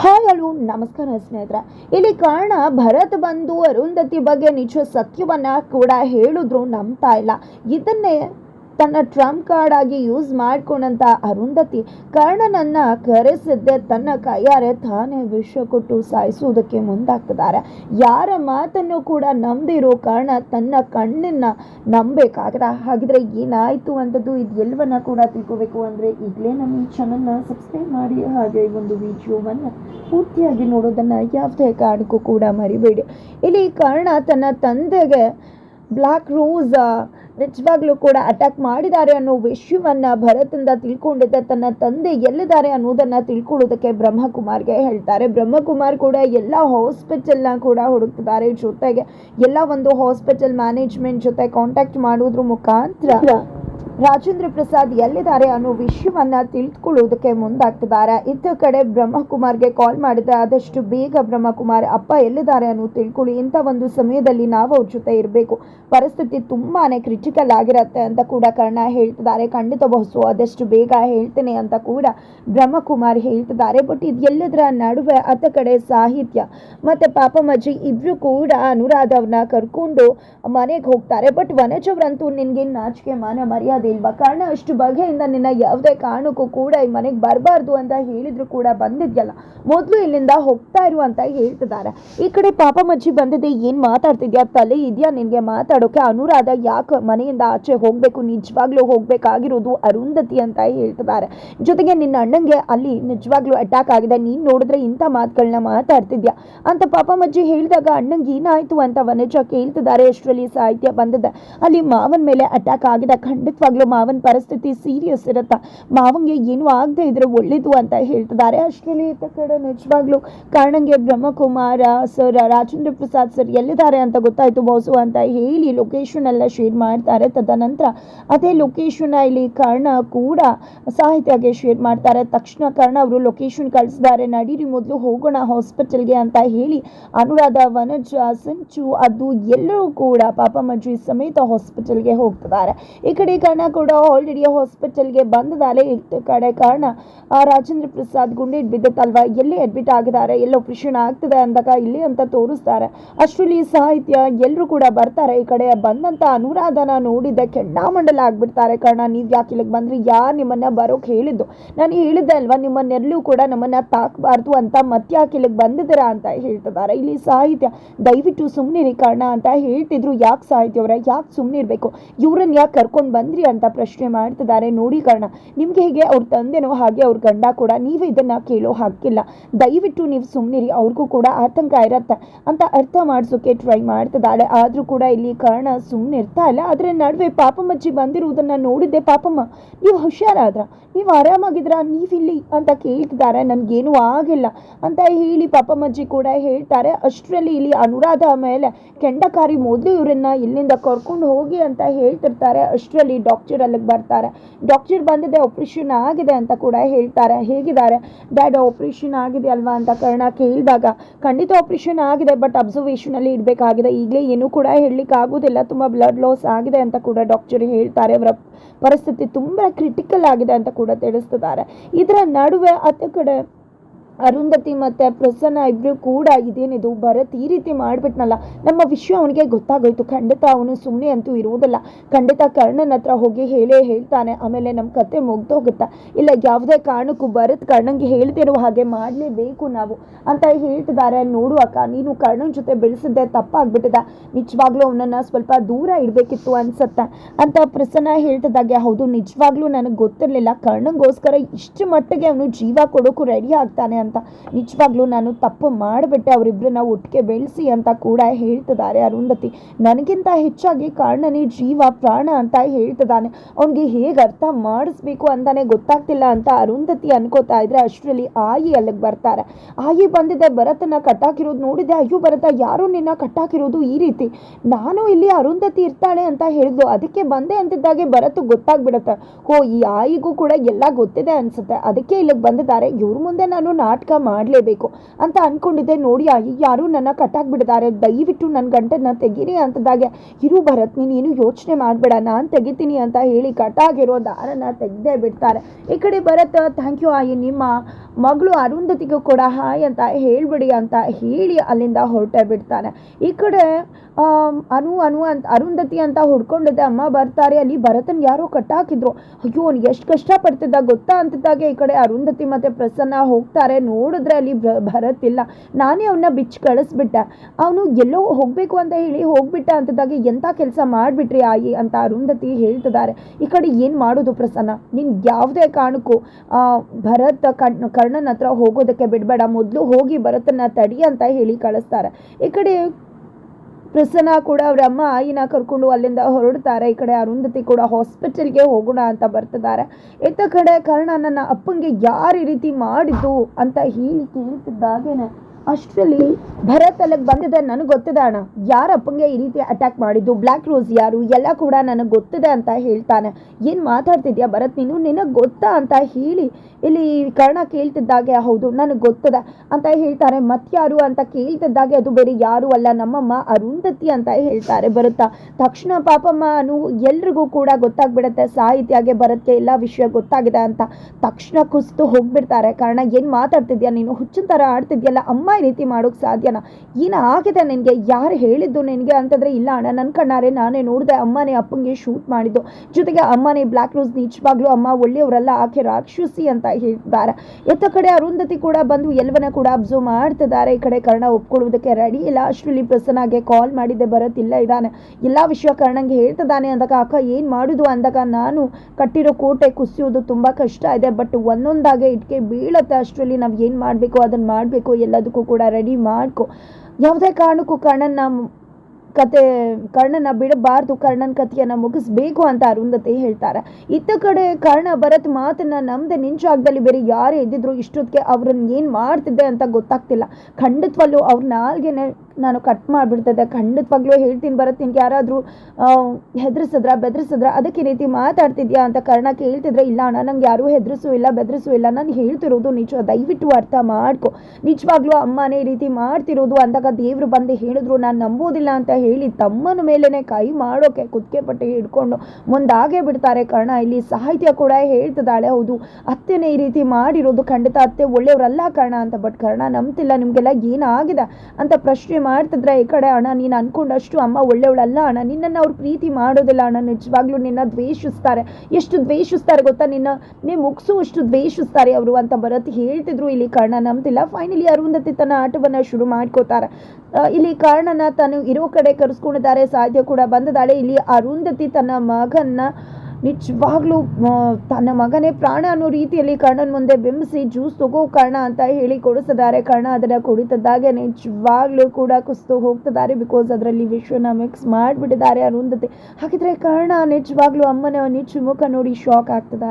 Hi hello, ನಮಸ್ಕಾರ ಸ್ನೇಹಿತರೆ. ಇಲ್ಲಿ ಕಾರಣ, ಭರತ್ ಬಂದು ಅರುಂಧತಿ ಬಗ್ಗೆ ನಿಜ ಸತ್ಯವನ್ನ ಕೂಡ ಹೇಳಿದ್ರು, ನಂಬ್ತಾ ಇಲ್ಲ. ಇದನ್ನೇ ತನ್ನ ಟ್ರಂಪ್ ಕಾರ್ಡ್ ಆಗಿ ಯೂಸ್ ಮಾಡ್ಕೊಂಡಂತ ಅರುಂಧತಿ ಕರ್ಣನನ್ನ ಕರೆಸಿದ್ದೆ ತನ್ನ ಕೈಯಾರೆ ತಾನೇ ವಿಷ ಕೊಟ್ಟು ಸಾಯಿಸುವುದಕ್ಕೆ ಮುಂದಾಗ್ತಿದ್ದಾರೆ. ಯಾರ ಮಾತನ್ನು ಕೂಡ ನಂಬದಿರೋ ಕಾರಣ ತನ್ನ ಕಣ್ಣನ್ನ ನಂಬೇಕಾಗದ ಹಾಗಿದ್ರೆ ಏನಾಯ್ತು ಅಂತದ್ದು ಇದು ಎಲ್ಲವನ್ನ ಕೂಡ ತಿಳ್ಕೋಬೇಕು ಅಂದ್ರೆ ಈಗಲೇ ನಮ್ಮ ಈ ಚಾನಲ್ನ ಸಬ್ಸ್ಕ್ರೈಬ್ ಮಾಡಿ, ಹಾಗೆ ಈ ಒಂದು ವಿಡಿಯೋವನ್ನು ಪೂರ್ತಿಯಾಗಿ ನೋಡೋದನ್ನ ಯಾವುದೇ ಕಾರಣಕ್ಕೂ ಕೂಡ ಮರಿಬೇಡಿ. ಇಲ್ಲಿ ಕರ್ಣ ತನ್ನ ತಂದೆಗೆ ಬ್ಲ್ಯಾಕ್ ರೋಸ್ ನಿಜವಾಗ್ಲೂ ಕೂಡ ಅಟ್ಯಾಕ್ ಮಾಡಿದ್ದಾರೆ ಅನ್ನೋ ವಿಷಯವನ್ನ ಭರತಿಂದ ತಿಳ್ಕೊಂಡಿದ್ದ ತನ್ನ ತಂದೆ ಎಲ್ಲಿದ್ದಾರೆ ಅನ್ನೋದನ್ನ ತಿಳ್ಕೊಳ್ಳೋದಕ್ಕೆ ಬ್ರಹ್ಮಕುಮಾರ್ಗೆ ಹೇಳ್ತಾರೆ. ಬ್ರಹ್ಮಕುಮಾರ್ ಕೂಡ ಎಲ್ಲ ಹಾಸ್ಪಿಟಲ್ನ ಕೂಡ ಹುಡುಕ್ತಿದ್ದಾರೆ. ಜೊತೆಗೆ ಎಲ್ಲ ಒಂದು ಹಾಸ್ಪಿಟಲ್ ಮ್ಯಾನೇಜ್ಮೆಂಟ್ ಜೊತೆ ಕಾಂಟ್ಯಾಕ್ಟ್ ಮಾಡೋದ್ರ ಮುಖಾಂತರ ರಾಜೇಂದ್ರ ಪ್ರಸಾದ್ ಎಲ್ಲಿದ್ದಾರೆ ಅನ್ನೋ ವಿಷಯವನ್ನ ತಿಳಿದುಕೊಳ್ಳುವುದಕ್ಕೆ ಮುಂದಾಗ್ತಿದ್ದಾರೆ. ಇದ್ದ ಕಡೆ ಬ್ರಹ್ಮಕುಮಾರ್ಗೆ ಕಾಲ್ ಮಾಡಿದ್ರೆ ಆದಷ್ಟು ಬೇಗ ಬ್ರಹ್ಮಕುಮಾರ್, ಅಪ್ಪ ಎಲ್ಲಿದ್ದಾರೆ ಅನ್ನೋ ತಿಳ್ಕೊಳ್ಳಿ, ಇಂಥ ಒಂದು ಸಮಯದಲ್ಲಿ ನಾವು ಅವ್ರ ಜೊತೆ ಇರಬೇಕು. ಪರಿಸ್ಥಿತಿ ತುಂಬಾನೇ ಕ್ರಿಟಿಕಲ್ ಆಗಿರತ್ತೆ ಅಂತ ಕೂಡ ಕರ್ಣ ಹೇಳ್ತಿದ್ದಾರೆ. ಖಂಡಿತ ಬಹುಸು ಆದಷ್ಟು ಬೇಗ ಹೇಳ್ತೇನೆ ಅಂತ ಕೂಡ ಬ್ರಹ್ಮಕುಮಾರ್ ಹೇಳ್ತಿದ್ದಾರೆ. ಬಟ್ ಇದು ಎಲ್ಲದರ ನಡುವೆ ಅತ್ತ ಕಡೆ ಸಾಹಿತ್ಯ ಮತ್ತೆ ಪಾಪಮಜ್ಜಿ ಇಬ್ರು ಕೂಡ ಅನುರಾಧವ್ರನ್ನ ಕರ್ಕೊಂಡು ಮನೆಗೆ ಹೋಗ್ತಾರೆ. ಬಟ್ ವನಜವ್ರಂತೂ ನಿನ್ಗೆ ನಾಚಿಕೆ, ಮಾನ ಮರ್ಯಾದೆ ಇಲ್ವಾ ಕಾರಣ ಅಷ್ಟು ಬಗೆಯಿಂದ ನಿನ್ನ ಯಾವುದೇ ಕಾರಣಕ್ಕೂ ಕೂಡ ಈ ಮನೆಗೆ ಬರಬಾರ್ದು ಅಂತ ಹೇಳಿದ್ರು ಕೂಡ ಬಂದಿದ್ಯಲ್ಲ. ಮೊದಲು ಇಲ್ಲಿಂದ ಹೋಗ್ತಾ ಇರು ಅಂತ ಹೇಳ್ತಿದ್ದಾರೆ. ಈ ಕಡೆ ಪಾಪಮಜ್ಜಿ ಬಂದಿದೆ, ಏನು ಮಾತಾಡ್ತಿದ್ಯಾ? ತಲೆ ಇದೆಯಾ ನಿನಗೆ? ಮಾತಾಡೋಕೆ ಅನುರಾಧ ಯಾಕೆ ಮನೆಯಿಂದ ಆಚೆ ಹೋಗಬೇಕು? ನಿಜವಾಗ್ಲೂ ಹೋಗ್ಬೇಕಾಗಿರೋದು ಅರುಂಧತಿ ಅಂತ ಹೇಳ್ತಿದ್ದಾರೆ. ಜೊತೆಗೆ ನಿನ್ನ ಅಣ್ಣಂಗೆ ಅಲ್ಲಿ ನಿಜವಾಗ್ಲೂ ಅಟ್ಯಾಕ್ ಆಗಿದೆ. ನೀನು ನೋಡಿದ್ರೆ ಇಂಥ ಮಾತುಗಳನ್ನ ಮಾತಾಡ್ತಿದ್ಯಾ? ಅಂತ ಪಾಪಮಜ್ಜಿ ಹೇಳಿದಾಗ ಅಣ್ಣಂಗೆ ಏನಾಯಿತು ಅಂತ ವನಜ ಕೇಳ್ತಿದ್ದಾರೆ. ಅಷ್ಟರಲ್ಲಿ ಸಾಹಿತ್ಯ ಬಂದಿದೆ. ಅಲ್ಲಿ ಮಾವನ ಮೇಲೆ ಅಟ್ಯಾಕ್ ಆಗಿದೆ. ಖಂಡಿತವಾಗ್ಲೂ ಮಾವನ್ ಪರಿಸ್ಥಿತಿ ಸೀರಿಯಸ್ ಇರುತ್ತ? ಮಾವಂಗೆ ಏನು ಆಗದೆ ಇದ್ರೆ ಒಳ್ಳೇದು ಅಂತ ಹೇಳ್ತಿದ್ದಾರೆ. ಅಷ್ಟರಲ್ಲಿ ಈತ ಕಡೆ ನಿಜವಾಗ್ಲೂ ಕಾರಣಂಗೆ ಬ್ರಹ್ಮಕುಮಾರ ಸರ್ ರಾಜೇಂದ್ರ ಪ್ರಸಾದ್ ಸರ್ ಎಲ್ಲಿದ್ದಾರೆ ಅಂತ ಗೊತ್ತಾಯ್ತು ಬಾಸು ಅಂತ ಹೇಳಿ ಲೊಕೇಶನ್ ಎಲ್ಲ ಶೇರ್ ಮಾಡ್ತಾರೆ. ತದನಂತರ ಅದೇ ಲೊಕೇಶನ್ ಇಲ್ಲಿ ಕಾರಣ ಕೂಡ ಸಾಹಿತ್ಯಗೆ ಶೇರ್ ಮಾಡ್ತಾರೆ. ತಕ್ಷಣ ಕಾರಣ ಅವರು ಲೊಕೇಶನ್ ಕಳಿಸಿದ್ದಾರೆ. ನಡೀರಿ ಮೊದಲು ಹೋಗೋಣ ಹಾಸ್ಪಿಟಲ್ಗೆ ಅಂತ ಹೇಳಿ ಅನುರಾಧ, ವನಜ, ಸಂಚು, ಅದು ಎಲ್ಲರೂ ಕೂಡ ಪಾಪ ಮಜ್ಜಿ ಸಮೇತ ಹಾಸ್ಪಿಟಲ್ಗೆ ಹೋಗ್ತಿದ್ದಾರೆ. ಈ ಕಡೆ ಕಾರಣ ಕೂಡ ಆಲ್ರೆಡಿ ಹಾಸ್ಪಿಟಲ್ಗೆ ಇತ್ತು ಕಡೆ ಕಾರಣ, ಆ ರಾಜೇಂದ್ರ ಪ್ರಸಾದ್ ಗುಂಡಿ ಬಿದ್ದಿತ್ತಲ್ವಾ ಎಲ್ಲಿ ಅಡ್ಮಿಟ್ ಆಗಿದ್ದಾರೆ, ಎಲ್ಲ ಆಪರೇಷನ್ ಆಗ್ತದೆ ಅಂದಾಗ ಇಲ್ಲಿ ಅಂತ ತೋರಿಸ್ತಾರೆ. ಅಷ್ಟರಲ್ಲಿ ಸಾಹಿತ್ಯ ಎಲ್ಲರೂ ಕೂಡ ಬರ್ತಾರೆ. ಈ ಕಡೆ ಬಂದಂತ ಅನುರಾಧನ ನೋಡಿದ ಕೆಂಡಾಮಂಡಲ ಆಗ್ಬಿಡ್ತಾರೆ. ಕಾರಣ, ನೀವು ಯಾಕೆ ಇಲ್ಲಿಗೆ ಬಂದ್ರಿ? ಯಾರು ನಿಮ್ಮನ್ನ ಬರೋಕ್ ಹೇಳಿದ್ದು? ನಾನು ಹೇಳಿದ್ದೆ ಅಲ್ವಾ ನಿಮ್ಮನ್ನೆಲ್ಲೂ ಕೂಡ ನಮ್ಮನ್ನ ತಾಕಬಾರ್ದು ಅಂತ ಮತ್ತ್ಯಾಕೆ ಇಲ್ಲಿಗೆ ಬಂದಿದ್ದೀರಾ ಅಂತ ಹೇಳ್ತಿದ್ದಾರೆ. ಇಲ್ಲಿ ಸಾಹಿತ್ಯ, ದಯವಿಟ್ಟು ಸುಮ್ಮನಿರಿ ಕಾರಣ ಅಂತ ಹೇಳ್ತಿದ್ರು. ಯಾಕೆ ಸಾಹಿತ್ಯ ಅವರ ಯಾಕೆ ಸುಮ್ನಿರ್ಬೇಕು? ಇವ್ರನ್ನ ಯಾಕೆ ಕರ್ಕೊಂಡು ಬಂದ್ರಿ ಅಂತ ಪ್ರಶ್ನೆ ಮಾಡ್ತಿದ್ದಾರೆ. ನೋಡಿ ಕರ್ಣ, ನಿಮ್ಗೆ ಹೇಗೆ ಅವ್ರ ತಂದೆನೋ ಹಾಗೆ ಅವ್ರ ಗಂಡ ಕೂಡ ನೀವು ಇದನ್ನ ಕೇಳೋ ಹಾಕಿಲ್ಲ ದಯವಿಟ್ಟು ನೀವು ಸುಮ್ಮನಿರಿ ಅವ್ರಿಗೂ ಕೂಡ ಆತಂಕ ಇರತ್ತೆ ಅಂತ ಅರ್ಥ ಮಾಡಿಸೋಕೆ ಟ್ರೈ ಮಾಡ್ತಿದ್ದಾಳೆ. ಆದರೂ ಕೂಡ ಇಲ್ಲಿ ಕರ್ಣ ಸುಮ್ಮನೆ ಇರ್ತಾ ಇಲ್ಲ. ಅದರ ನಡುವೆ ಪಾಪಮ್ಮಜ್ಜಿ ಬಂದಿರುವುದನ್ನ ನೋಡಿದ್ದೆ. ಪಾಪಮ್ಮ, ನೀವು ಹುಷಾರಾದ್ರ? ನೀವು ಆರಾಮಾಗಿದ್ರ? ನೀವಿಲ್ಲಿ ಅಂತ ಕೇಳ್ತಿದ್ದಾರೆ. ನನಗೇನು ಆಗಿಲ್ಲ ಅಂತ ಹೇಳಿ ಪಾಪಮ್ಮಜ್ಜಿ ಕೂಡ ಹೇಳ್ತಾರೆ. ಅಷ್ಟರಲ್ಲಿ ಇಲ್ಲಿ ಅನುರಾಧ ಮೇಲೆ ಕೆಂಡಕಾರಿ ಮೊದಲು ಇವರನ್ನ ಇಲ್ಲಿಂದ ಕರ್ಕೊಂಡು ಹೋಗಿ ಅಂತ ಹೇಳ್ತಿರ್ತಾರೆ. ಅಷ್ಟರಲ್ಲಿ ಡಾಕ್ಟರ್ ಅಲ್ಲಿಗೆ ಬರ್ತಾರೆ. ಡಾಕ್ಟರ್ ಬಂದಿದೆ ಆಪ್ರೇಷನ್ ಆಗಿದೆ ಅಂತ ಕೂಡ ಹೇಳ್ತಾರೆ. ಹೇಗಿದ್ದಾರೆ? ಡ್ಯಾಡ್ ಆಪ್ರೇಷನ್ ಆಗಿದೆ ಅಲ್ವಾ ಅಂತ ಕಾರಣ ಕೇಳಿದಾಗ, ಖಂಡಿತ ಆಪ್ರೇಷನ್ ಆಗಿದೆ ಬಟ್ ಅಬ್ಸರ್ವೇಷನ್ ಅಲ್ಲಿ ಇಡಬೇಕಾಗಿದೆ. ಈಗಲೇ ಏನೂ ಕೂಡ ಹೇಳಲಿಕ್ಕೆ ಆಗೋದಿಲ್ಲ. ತುಂಬ ಬ್ಲಡ್ ಲಾಸ್ ಆಗಿದೆ ಅಂತ ಕೂಡ ಡಾಕ್ಟರ್ ಹೇಳ್ತಾರೆ. ಅವರ ಪರಿಸ್ಥಿತಿ ತುಂಬ ಕ್ರಿಟಿಕಲ್ ಆಗಿದೆ ಅಂತ ಕೂಡ ತಿಳಿಸ್ತಿದ್ದಾರೆ. ಇದರ ನಡುವೆ ಅತ್ತ ಕಡೆ ಅರುಂಧತಿ ಮತ್ತೆ ಪ್ರಸನ್ನ ಇಬ್ಬರು ಕೂಡ ಇದೇನಿದು, ಭರತ್ ಈ ರೀತಿ ಮಾಡ್ಬಿಟ್ನಲ್ಲ. ನಮ್ಮ ವಿಷಯ ಅವನಿಗೆ ಗೊತ್ತಾಗೋಯ್ತು. ಖಂಡಿತ ಅವನು ಸುಮ್ಮನೆ ಅಂತೂ ಇರುವುದಿಲ್ಲ. ಖಂಡಿತ ಕರ್ಣನ ಹತ್ರ ಹೋಗಿ ಹೇಳೇ ಹೇಳ್ತಾನೆ. ಆಮೇಲೆ ನಮ್ಮ ಕತೆ ಮುಗ್ದೋಗುತ್ತೆ ಇಲ್ಲ, ಯಾವುದೇ ಕಾರಣಕ್ಕೂ ಭರತ್ ಕರ್ಣಂಗೆ ಹೇಳ್ತಿರೋ ಹಾಗೆ ಮಾಡಲೇಬೇಕು ನಾವು. ಅಂತ ಹೇಳ್ತಿದ್ದಾರೆ. ನೋಡು ಅಕ್ಕ, ನೀನು ಕರ್ಣನ ಜೊತೆ ಬೆಳೆಸಿದ್ದೆ ತಪ್ಪಾಗ್ಬಿಟ್ಟಿದೆ. ನಿಜವಾಗ್ಲೂ ಅವನನ್ನ ಸ್ವಲ್ಪ ದೂರ ಇಡಬೇಕಿತ್ತು ಅನ್ಸತ್ತೆ ಅಂತ ಪ್ರಸನ್ನ ಹೇಳ್ತಿದ್ದಾಗೆ. ಹೌದು, ನಿಜವಾಗ್ಲೂ ನನಗೆ ಗೊತ್ತಿರಲಿಲ್ಲ. ಕರ್ಣಂಗೋಸ್ಕರ ಇಷ್ಟು ಮಟ್ಟಿಗೆ ಅವನು ಜೀವ ಕೊಡೋಕ್ಕೂ ರೆಡಿ ಆಗ್ತಾನೆ ಅಂತ. ನಿಜವಾಗ್ಲೂ ನಾನು ತಪ್ಪು ಮಾಡಿಬಿಟ್ಟೆ. ಅವರಿಬ್ಬರನ್ನ ಒಟ್ಟಿಗೆ ಬೆಳೆಸಿ ಅಂತ ಕೂಡ ಹೇಳ್ತಿದ್ದಾರೆ ಅರುಂಧತಿ. ನನಗಿಂತ ಹೆಚ್ಚಾಗಿ ಕಾರಣನೇ ಜೀವ, ಪ್ರಾಣ ಅಂತ ಹೇಳ್ತಿದ್ದಾನೆ. ಅವನಿಗೆ ಹೇಗೆ ಅರ್ಥ ಮಾಡಿಸ್ಬೇಕು ಅಂತಾನೆ ಗೊತ್ತಾಗ್ತಿಲ್ಲ ಅಂತ ಅರುಂಧತಿ ಅನ್ಕೋತಾ ಇದ್ರೆ ಅಷ್ಟರಲ್ಲಿ ಆಯಿ ಅಲ್ಲಿಗೆ ಬರ್ತಾರೆ. ಆಯಿ ಬಂದಿದೆ, ಭರತನ ಕಟ್ಟಾಕಿರೋದು ನೋಡಿದೆ. ಅಯ್ಯೋ ಭರತ, ಯಾರು ನಿನ್ನ ಕಟ್ಟಾಕಿರೋದು ಈ ರೀತಿ? ನಾನು ಇಲ್ಲಿ ಅರುಂಧತಿ ಇರ್ತಾಳೆ ಅಂತ ಹೇಳಿದ್ಲು. ಅದಕ್ಕೆ ಬಂದೆ ಅಂತಿದ್ದಾಗೆ ಭರತ್ ಗೊತ್ತಾಗ್ಬಿಡತ್ತೆ. ಓ ಈ ಆಯಿಗೂ ಕೂಡ ಎಲ್ಲ ಗೊತ್ತಿದೆ ಅನ್ಸುತ್ತೆ. ಅದಕ್ಕೆ ಇಲ್ಲಿಗೆ ಬಂದಿದ್ದಾರೆ. ಇವ್ರ ಮುಂದೆ ನಾನು ನಾಟಕ ಮಾಡಲೇಬೇಕು ಅಂತ ಅನ್ಕೊಂಡಿದ್ದೆ. ನೋಡಿ ಯಾರು ನನ್ನ ಕಟ್ಟಾಕ್ಬಿಟ್ಟಿದ್ದಾರೆ ದಯವಿಟ್ಟು ನನ್ನ ಗಂಟನ್ನ ತೆಗೀರಿ ಅಂತದಾಗೆ, ಇರು ಭರತ್ ನೀನು ಏನು ಯೋಚನೆ ಮಾಡಬೇಡ, ನಾನು ತೆಗಿತೀನಿ ಅಂತ ಹೇಳಿ ಕಟ್ಟಾಗಿರೋ ದಾರನ ತೆಗೆದೇ ಬಿಡ್ತಾರೆ. ಈ ಕಡೆ ಭರತ್ ಥ್ಯಾಂಕ್ ಯು ಆಯಿ, ನಿಮ್ಮ ಮಗಳು ಅರುಂಧತಿಗೂ ಕೂಡ ಹಾಯ್ ಅಂತ ಹೇಳಿಬಿಡಿ ಅಂತ ಹೇಳಿ ಅಲ್ಲಿಂದ ಹೊರಟೇ ಬಿಡ್ತಾನೆ. ಈ ಕಡೆ ಅನು ಅನು ಅಂತ, ಅರುಂಧತಿ ಅಂತ ಹುಡ್ಕೊಂಡಿದ್ದೆ. ಅಮ್ಮ ಬರ್ತಾರೆ. ಅಲ್ಲಿ ಭರತನ್ ಯಾರೋ ಕಟ್ಟಾಕಿದ್ರು. ಅಯ್ಯೋ ಅವ್ನು ಎಷ್ಟು ಕಷ್ಟಪಡ್ತಿದ್ದ ಗೊತ್ತಾ ಅಂತಿದ್ದಾಗೆ ಈ ಕಡೆ ಅರುಂಧತಿ ಮತ್ತೆ ಪ್ರಸನ್ನ ಹೋಗ್ತಾರೆ. ನೋಡಿದ್ರೆ ಅಲ್ಲಿ ಭರತ್ ಇಲ್ಲ ನಾನೇ ಅವನ್ನ ಬಿಚ್ಚಿ ಕಳಿಸ್ಬಿಟ್ಟೆ. ಅವನು ಎಲ್ಲೋ ಹೋಗಬೇಕು ಅಂತ ಹೇಳಿ ಹೋಗ್ಬಿಟ್ಟ ಅಂತದಾಗಿ ಎಂಥ ಕೆಲಸ ಮಾಡಿಬಿಟ್ರಿ ಆಯಿ ಅಂತ ಅರುಂಧತಿ ಹೇಳ್ತಿದ್ದಾರೆ. ಈ ಕಡೆ ಏನು ಮಾಡೋದು ಪ್ರಸನ್ನ? ನೀನು ಯಾವುದೇ ಕಾರಣಕ್ಕೂ ಭರತ್ ಕಣ್, ಕರ್ಣನ ಹತ್ರ ಹೋಗೋದಕ್ಕೆ ಬಿಡಬೇಡ. ಮೊದಲು ಹೋಗಿ ಭರತನ್ನ ತಡಿ ಅಂತ ಹೇಳಿ ಕಳಿಸ್ತಾರೆ. ಈ ಕಡೆ ಪ್ರಸನ್ನ ಕೂಡ ಅವ್ರ ಅಮ್ಮ ಆಯಿನ ಕರ್ಕೊಂಡು ಅಲ್ಲಿಂದ ಹೊರಡ್ತಾರೆ. ಈ ಕಡೆ ಅರುಂಧತಿ ಕೂಡ ಹಾಸ್ಪಿಟಲ್ಗೆ ಹೋಗೋಣ ಅಂತ ಬರ್ತಿದ್ದಾರೆ. ಇತ್ತ ಕಡೆ ಕರ್ಣ ನನ್ನ ಅಪ್ಪಂಗೆ ಯಾರು ಈ ರೀತಿ ಮಾಡಿದ್ದು ಅಂತ ಹೇಳಿ ಕೇಳ್ತಿದ್ದಾಗೇನೆ. ಅಷ್ಟರಲ್ಲಿ ಭರತ್ ಅಲ್ಲಿಗೆ ಬಂದಿದೆ, ನನಗೆ ಗೊತ್ತಿದೆ ಅಣ್ಣ. ಯಾರ ಅಪ್ಪಂಗೆ ಈ ರೀತಿ ಅಟ್ಯಾಕ್ ಮಾಡಿದ್ದು? ಬ್ಲ್ಯಾಕ್ ರೋಸ್ ಯಾರು? ಎಲ್ಲ ಕೂಡ ನನಗೆ ಗೊತ್ತಿದೆ ಅಂತ ಹೇಳ್ತಾನೆ. ಏನು ಮಾತಾಡ್ತಿದ್ಯಾ ಭರತ್? ನೀನು ನಿನಗೆ ಗೊತ್ತಾ ಅಂತ ಹೇಳಿ. ಇಲ್ಲಿ ಕರ್ಣ ಕೇಳ್ತಿದ್ದಾಗೆ, ಹೌದು, ನನಗೆ ಗೊತ್ತಿದೆ ಅಂತ ಹೇಳ್ತಾರೆ. ಮತ್ಯಾರು ಅಂತ ಕೇಳ್ತಿದ್ದಾಗೆ, ಅದು ಬೇರೆ ಯಾರು ಅಲ್ಲ, ನಮ್ಮಮ್ಮ ಅರುಂಧತಿ ಅಂತ ಹೇಳ್ತಾರೆ ಬರುತ್ತಾ ತಕ್ಷಣ ಪಾಪಮ್ಮ, ಅನು ಎಲ್ರಿಗೂ ಕೂಡ ಗೊತ್ತಾಗ್ಬಿಡುತ್ತೆ. ಸಾಹಿತ್ಯಾಗೆ ಬರುತ್ತೆ ಎಲ್ಲ ವಿಷಯ ಗೊತ್ತಾಗಿದೆ ಅಂತ. ತಕ್ಷಣ ಕುಸಿತು ಹೋಗ್ಬಿಡ್ತಾರೆ. ಕಾರಣ, ಏನು ಮಾತಾಡ್ತಿದ್ಯಾ? ನೀನು ಹುಚ್ಚಿನ ಥರ ಆಡ್ತಿದ್ಯಲ್ಲ, ಅಮ್ಮ ಈ ರೀತಿ ಮಾಡೋಕ್ಕೆ ಸಾಧ್ಯನಾ? ಏನು ಆಗಿದೆ ನಿನಗೆ? ಯಾರು ಹೇಳಿದ್ದು ನಿನಗೆ ಅಂತಂದ್ರೆ ಇಲ್ಲ ಅಣ್ಣ. ನನ್ನ ಕಣ್ಣಾರೆ ನಾನೇ ನೋಡಿದೆ ಅಮ್ಮನೇ ಅಪ್ಪಂಗೆ ಶೂಟ್ ಮಾಡಿದ್ದು. ಜೊತೆಗೆ ಅಮ್ಮನೇ ಬ್ಲ್ಯಾಕ್ ರೋಸ್ ನಿಜವಾಗ್ಲೂ ಅಮ್ಮ ಒಳ್ಳೆಯವರಲ್ಲ, ಆಕೆ ರಾಕ್ಷಸಿ ಅಂತ ಹೇಳಿದ್ದಾರೆ ಎತ್ತ ಕಡೆ ಅರುಂಧತಿ ಕೂಡ ಬಂದು ಎಲ್ಲವನ್ನ ಕೂಡ ಅಬ್ಸರ್ವ್ ಮಾಡ್ತಿದ್ದಾರೆ. ಈ ಕಡೆ ಕರ್ಣ ಒಪ್ಕೊಳ್ಳೋದಕ್ಕೆ ರೆಡಿ ಇಲ್ಲ. ಅಷ್ಟರಲ್ಲಿ ಪ್ರಸನ್ನಾಗೆ ಕಾಲ್ ಮಾಡಿದ್ದೆ, ಬರತ್ತಿಲ್ಲ ಇದ್ದಾನೆ ಎಲ್ಲ ವಿಷಯ ಕರ್ಣಂಗೆ ಹೇಳ್ತಿದ್ದಾನೆ ಅಂದಾಗ, ಅಕ್ಕ, ಏನು ಮಾಡೋದು? ಅಂದಾಗ, ನಾನು ಕಟ್ಟಿರೋ ಕೋಟೆ ಕುಸಿಯೋದು ತುಂಬ ಕಷ್ಟ ಇದೆ ಬಟ್ ಒಂದೊಂದಾಗೆ ಇಟ್ಕೆ ಬೀಳತ್ತೆ ಅಷ್ಟರಲ್ಲಿ ನಾವು ಏನು ಮಾಡಬೇಕು? ಅದನ್ನು ಮಾಡಬೇಕು ಎಲ್ಲದಕ್ಕೂ ಕೂಡ ರೆಡಿ ಮಾಡ್ಕೊ. ಯಾವುದೇ ಕಾರಣಕ್ಕೂ ಕರ್ಣನ್ನ ಕತೆ, ಕರ್ಣನ ಬಿಡಬಾರ್ದು, ಕರ್ಣನ ಕಥೆಯನ್ನ ಮುಗಿಸ್ಬೇಕು ಅಂತ ಅರುಂಧತಿ ಹೇಳ್ತಾರೆ. ಇತ್ತ ಕಡೆ ಕರ್ಣ ಭರತ್ ಮಾತನ್ನ ನಮ್ದೆ ನಿನ್ ಜಾಗದಲ್ಲಿ ಬೇರೆ ಯಾರೇ ಇದ್ದಿದ್ರು ಇಷ್ಟೊತ್ತಿಗೆ ಅವ್ರನ್ನ ಏನ್ ಮಾಡ್ತಿದ್ದೆ ಅಂತ ಗೊತ್ತಾಗ್ತಿಲ್ಲ. ಖಂಡಿತವಾಗ್ಲೂ ಅವ್ರ ನಾಲ್ಗೆನೆ ನಾನು ಕಟ್ ಮಾಡಿಬಿಡ್ತಿದ್ದೆ. ಖಂಡಿತವಾಗ್ಲೂ ಹೇಳ್ತೀನಿ ಭರತ್, ನಿನ್ಗೆ ಯಾರಾದರೂ ಹೆದರ್ಸಿದ್ರ, ಬೆದರಿಸಿದ್ರ, ಅದಕ್ಕೆ ರೀತಿ ಮಾತಾಡ್ತಿದ್ಯಾ ಅಂತ ಕರ್ಣ ಕೇಳ್ತಿದ್ರೆ, ಇಲ್ಲ ಅಣ್ಣ, ನಂಗೆ ಯಾರೂ ಹೆದರಿಸು ಇಲ್ಲ, ಬೆದರಿಸು ಇಲ್ಲ, ನಾನು ಹೇಳ್ತಿರೋದು ನಿಜ, ದಯವಿಟ್ಟು ಅರ್ಥ ಮಾಡ್ಕೊ. ನಿಜವಾಗ್ಲೂ ಅಮ್ಮನೇ ರೀತಿ ಮಾಡ್ತಿರೋದು ಅಂದಾಗ ದೇವ್ರು ಬಂದು ಹೇಳಿದ್ರು, ನಾನು ನಂಬೋದಿಲ್ಲ ಅಂತ ಹೇಳಿ ತಮ್ಮನ ಮೇಲೇನೆ ಕೈ ಮಾಡೋಕೆ ಕುತ್ತಿಗೆ ಪಟ್ಟಿ ಹಿಡ್ಕೊಂಡು ಮುಂದಾಗೆ ಬಿಡ್ತಾರೆ ಕರ್ಣ. ಇಲ್ಲಿ ಸಾಹಿತ್ಯ ಕೂಡ ಹೇಳ್ತಿದ್ದಾಳೆ, ಹೌದು. ಅತ್ತೆನೇ ಈ ರೀತಿ ಮಾಡಿರೋದು ಖಂಡಿತ ಅತ್ತೆ ಒಳ್ಳೆಯವರಲ್ಲ ಕರ್ಣ ಅಂತ, ಬಟ್ ಕರ್ಣ ನಂಬ್ತಿಲ್ಲ, ನಿಮಗೆಲ್ಲ ಏನಾಗಿದೆ ಅಂತ ಪ್ರಶ್ನೆ ಮಾಡ್ತಿದ್ರೆ ಈ ಕಡೆ ಅಣ್ಣ, ನೀನು ಅನ್ಕೊಂಡಷ್ಟು ಅಮ್ಮ ಒಳ್ಳೆಯವಳಲ್ಲ ಅಣ್ಣ. ನಿನ್ನನ್ನು ಅವ್ರು ಪ್ರೀತಿ ಮಾಡೋದಿಲ್ಲ ಅಣ್ಣ, ನಿಜವಾಗ್ಲೂ ನಿನ್ನ ದ್ವೇಷಿಸ್ತಾರೆ. ಎಷ್ಟು ದ್ವೇಷಿಸ್ತಾರೆ ಗೊತ್ತಾ ನಿನ್ನ? ನೀ ಮುಗಿಸುವಷ್ಟು ದ್ವೇಷಿಸ್ತಾರೆ ಅವರು ಅಂತ ಭರತ್ ಹೇಳ್ತಿದ್ರು. ಇಲ್ಲಿ ಕರ್ಣ ನಂಬ್ತಿಲ್ಲ. ಫೈನಲಿ ಅರುಂಧತಿ ತನ್ನ ಆಟವನ್ನು ಶುರು ಮಾಡ್ಕೋತಾರೆ. ಇಲ್ಲಿ ಕರ್ಣನ ತಾನು ಇರೋ ಕಡೆ ಕರೆಸ್ಕೊಂಡಿದ್ದಾರೆ. ಸಾಧ್ಯ ಕೂಡ ಬಂದಿದ್ದಾಳೆ ಇಲ್ಲಿ ಅರುಂಧತಿ ತನ್ನ ಮಗನ್ನ ನಿಜವಾಗ್ಲೂ ತನ್ನ ಮಗನೇ ಪ್ರಾಣ ಅನ್ನೋ ರೀತಿಯಲ್ಲಿ ಕರ್ಣನ ಮುಂದೆ ಬಿಂಬಿಸಿ, ಜ್ಯೂಸ್ ತಗೋ ಕರ್ಣ ಅಂತ ಹೇಳಿ ಕೊಡಿಸಿದ್ದಾರೆ. ಕರ್ಣ ಅದನ್ನ ಕುಡಿತದಾಗೆ ನಿಜವಾಗ್ಲೂ ಕೂಡ ಕುಸ್ತು ಹೋಗ್ತಿದ್ದಾರೆ ಬಿಕಾಸ್ ಅದರಲ್ಲಿ ವಿಶ್ವನ ಮಿಕ್ಸ್ ಮಾಡಿಬಿಟ್ಟಿದ್ದಾರೆ ಅರುಂಧತಿ. ಹಾಗಿದ್ರೆ ಕರ್ಣ ನಿಜವಾಗ್ಲೂ ಅಮ್ಮನ ನಿಜ ಮುಖ ನೋಡಿ ಶಾಕ್ ಆಗ್ತಿದ್ದಾರೆ